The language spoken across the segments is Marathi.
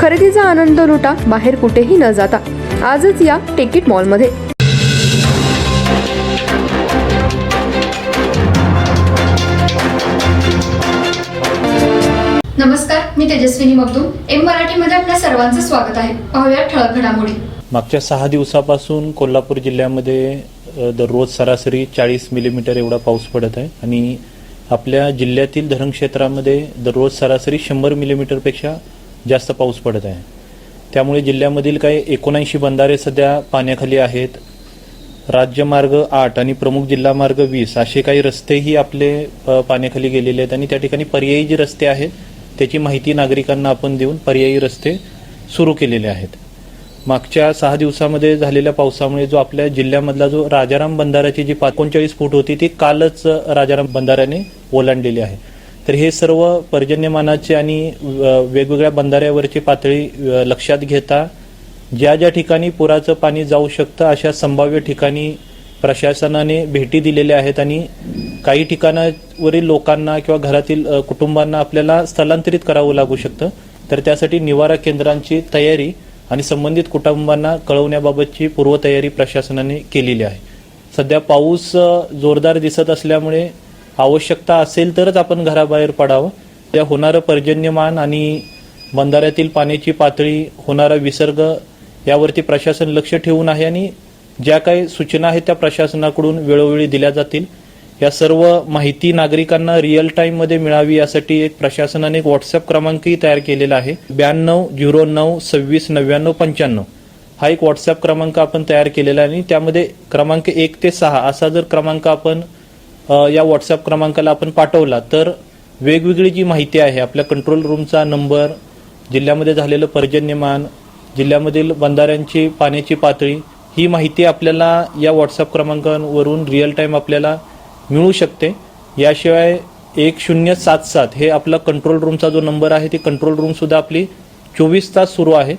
खरेदीचा आनंद लुटा बाहेर कुठेही न जाता. आजच या टिकीट मॉलमध्ये. नमस्कार मी तेजस्विनी मगदूम एम मराठीमध्ये आपल्या सर्वांचं स्वागत आहे. पाहूया ठळक घडामोडी. मागच्या सहा दिवसापासून कोल्हापूर जिल्ह्यामध्ये दररोज सरासरी चाळीस मिलीमीटर एवढा पाऊस पडत आहे आणि आपल्या जिल्ह्यातील धरणक्षेत्रामध्ये दररोज सरासरी शंभर मिलीमीटरपेक्षा जास्त पाऊस पडत आहे. त्यामुळे जिल्ह्यामधील काही एकोणऐंशी बंधारे सध्या पाण्याखाली आहेत. राज्यमार्ग आठ आणि प्रमुख जिल्हा मार्ग वीस असे काही रस्तेही आपले पाण्याखाली गेलेले आहेत आणि त्या ठिकाणी पर्यायी जे रस्ते आहेत त्याची माहिती नागरिकांना आपण देऊन पर्यायी रस्ते सुरू केलेले आहेत. मागच्या सहा दिवसामध्ये झालेल्या पावसामुळे जो आपल्या जिल्ह्यामधला जो राजाराम बंधाऱ्याची जी एकोणचाळीस फूट होती ती कालच राजाराम बंधाऱ्याने ओलांडलेली आहे. तर हे सर्व पर्जन्यमानाचे आणि वेगवेगळ्या बंधाऱ्यावरची पातळी लक्षात घेता ज्या ज्या ठिकाणी पुराचं पाणी जाऊ शकतं अशा संभाव्य ठिकाणी प्रशासनाने भेटी दिलेल्या आहेत आणि काही ठिकाणावरील लोकांना किंवा घरातील कुटुंबांना आपल्याला स्थलांतरित करावं लागू शकतं. तर त्यासाठी निवारा केंद्रांची तयारी आणि संबंधित कुटुंबांना कळवण्याबाबतची पूर्वतयारी प्रशासनाने केलेली आहे. सध्या पाऊस जोरदार दिसत असल्यामुळे आवश्यकता असेल तरच आपण घराबाहेर पडावं. त्या होणारं पर्जन्यमान आणि बंधाऱ्यातील पाण्याची पातळी होणारा विसर्ग यावरती प्रशासन लक्ष ठेवून आहे आणि ज्या काही सूचना आहेत त्या प्रशासनाकडून वेळोवेळी दिल्या जातील. या सर्व माहिती नागरिकांना रिअल टाइममध्ये मिळावी यासाठी एक प्रशासनाने एक व्हॉट्सअप क्रमांकही तयार केलेला आहे. ब्याण्णव झिरो नऊ सव्वीस नव्याण्णव पंच्याण्णव. हा एक व्हॉट्सअप क्रमांक आपण तयार केलेला आहे आणि त्यामध्ये क्रमांक एक ते सहा असा जर क्रमांक आपण या व्हॉट्सअप क्रमांकाला आपण पाठवला तर वेगवेगळी जी माहिती आहे आपल्या कंट्रोल रूमचा नंबर जिल्ह्यामध्ये झालेलं पर्जन्यमान जिल्ह्यामधील बंधाऱ्यांची पाण्याची पातळी ही माहिती आपल्याला या व्हॉट्सअप क्रमांकावरून रिअल टाईम आपल्याला मिळू शकते. याशिवाय एक शून्य सात सात हे आपला कंट्रोल रूमचा जो नंबर आहे ती कंट्रोल रूम सुद्धा आपली चोवीस तास सुरू आहे.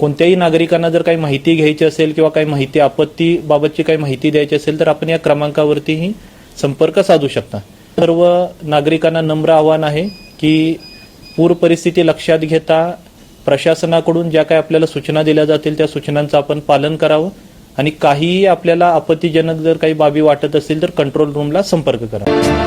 कोणत्याही नागरिकांना जर काही माहिती घ्यायची असेल किंवा काही माहिती आपत्तीबाबतची काही माहिती द्यायची असेल तर आपण या क्रमांकावरतीही संपर्क साधू शकता. सर्व नागरिकांना नम्र आव्हान आहे की पूर परिस्थिती लक्षात घेता प्रशासनाकडून ज्या काही आपल्याला सूचना दिल्या जातील त्या सूचनांचं आपण पालन करावं आणि काहीही आपल्याला आपत्तीजनक जर काही बाबी वाटत असतील तर कंट्रोल रूमला संपर्क करा.